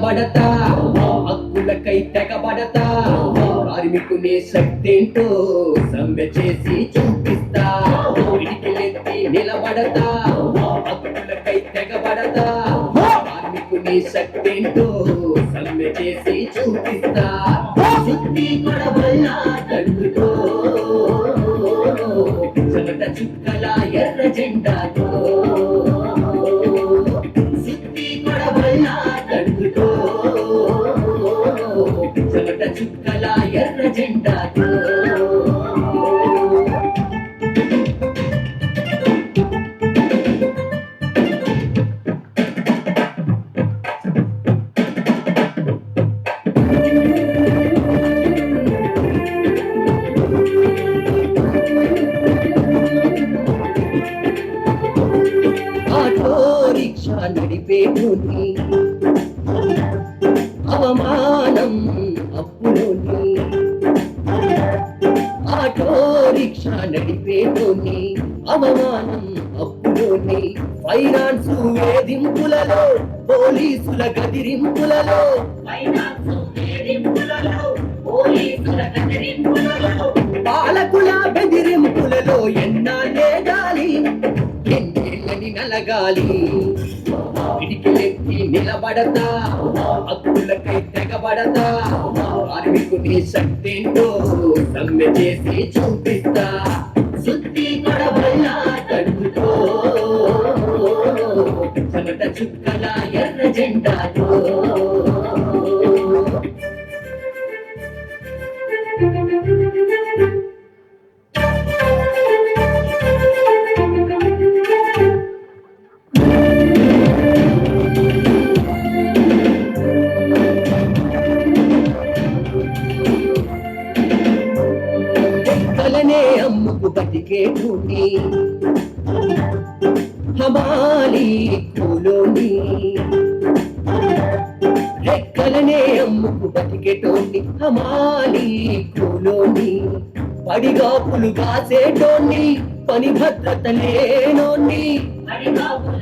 నిలబడతా హక్కులకై తెగబడతా. కార్మికునే శక్తేంటో సమ్మె చేసి చూపిస్తా. పిడికిలెత్తి నిలబడతా. హక్కులకై తెగబడతా. కార్మికునే శక్తేంటో సమ్మె చేసి చూపిస్తా. శక్తి కొడవల్ల నడిపేటోని అవమానం అప్పులోని ఆటో రిక్షా నడిపేటోని అవమానం అప్పులోని ఫైనాన్స్ వేధింపులలో పోలీసుల గదిరింపులలో ఫైనాన్స్ వేధింపులలో, పోలీసుల కదిలింపులలో, పాలకుల బెదిరింపులలో ఎన్నాళ్ళే గాలి? ఎన్నేళ్ళని నలగాలి? నిలబడతా. హక్కులకై తెగబడతా. కార్మికుని శక్తింటో సమ్మె చేసి చూపిస్తా. శుద్ధి కొడవల్ల తడుతో చెమట చుక్కల ఎర్ర జెండాతో. హమాలి రెక్కలనే అమ్ముకు బతికేటోని హమాలి కూలోని పడిగాపులు కాసేటోని పని భద్రత లేనోని పని భద్రత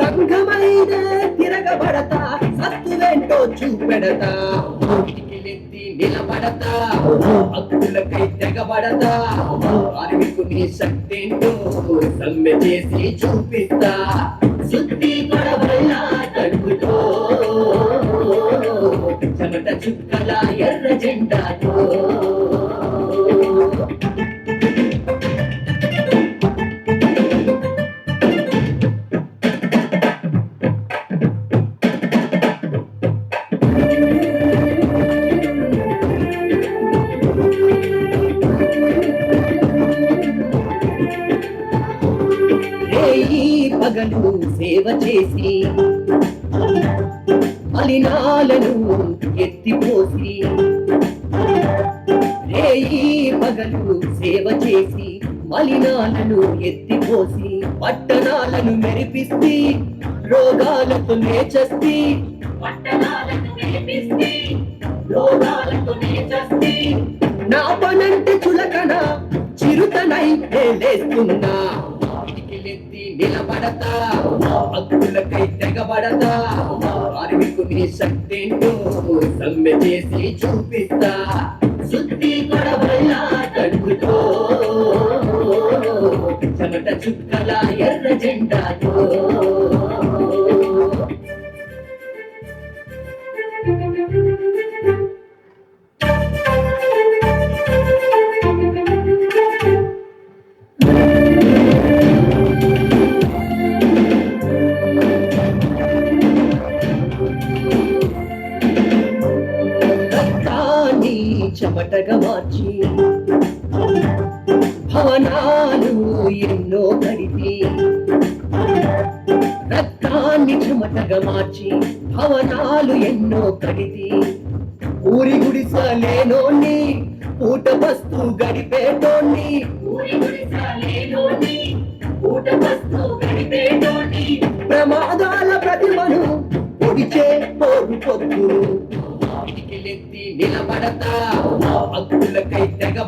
సంఘమైన తిరగబడతా సత్తువేంటో చూపెడతా. నిలబడతా. హక్కులకై తెగబడతా. కార్మికుని శక్తింటూ సమ్మె చేసి చూపిస్తా. శుద్ధి కొడవల్ల తడుపుతో చెమట చుక్కల ఎర్ర జెండాతో. చేసి మలినాలను ఎత్తిపోసి రేయి పగలు సేవ చేసి మలినాలను ఎత్తిపోసి పట్టణాలను మెరిపిస్తే నేచస్తి రోగాలకు నేర్చేస్తే, నా పనంటే చులకన చిరుతనై లేస్తున్నా. పిడికిలెత్తి నిలబడతా. హక్కులకై తెగబడతా. కార్మికుని శక్తింటూ సమ్మె చేసి చూపిస్తా. శుద్ధి కొడవల్ల కడుగుతో చెమట చుక్కలాయి చెమటగా మార్చి భవనాలు ఎన్నో కడిపి రక్తాన్ని చెమటగా మార్చి భవనాలు ఎన్నో కడితి ఊరి గుడిసలేనోని ఊట వస్తు గడిపేటోని ప్రమాదాల ప్రతిమను పొడిచే పోరు పొత్తులు పిడికిలెత్తి నిలబడతా.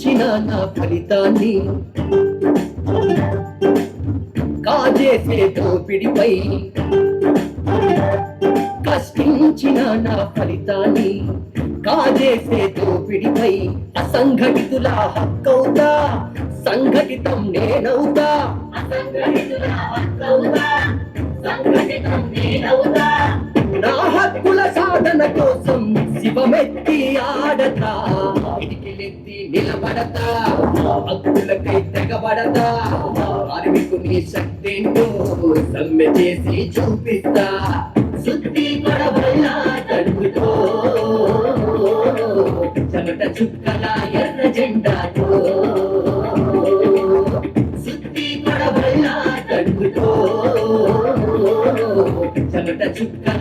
కష్టించిన నా ఫలితాన్ని కాజేసే దోపిడిపై కష్టించిన నా ఫలితాన్ని కాజేసే దోపిడిపై అసంఘటితుల హక్కవుతా సంఘటితం నేనవుతా. అసంఘటితుల హక్కవుతా సంఘటితం నేనవుతా. నా హక్కుల సాధన కోసం శివమెత్తి ఆడతా పిడికిలెత్తి నిలబడతా భక్తులకై తెగబడతా అరవికు నీ శక్తేంటో సమ్మె చేసి చూపిస్తా. శుద్ధి పడవల్ల తడుపుతో చెమట చుక్కల ఎర్ర జెండాతో శుద్ధి పడవల్ల తడుపుతో చెమట చుక్కల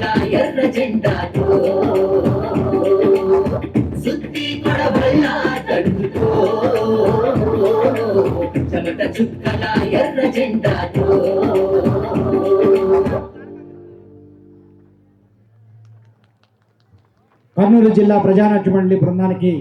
చెమట చుక్కల ఎర్ర జెండాతో కర్నూలు జిల్లా ప్రజానాట్య మండలి బృందానికి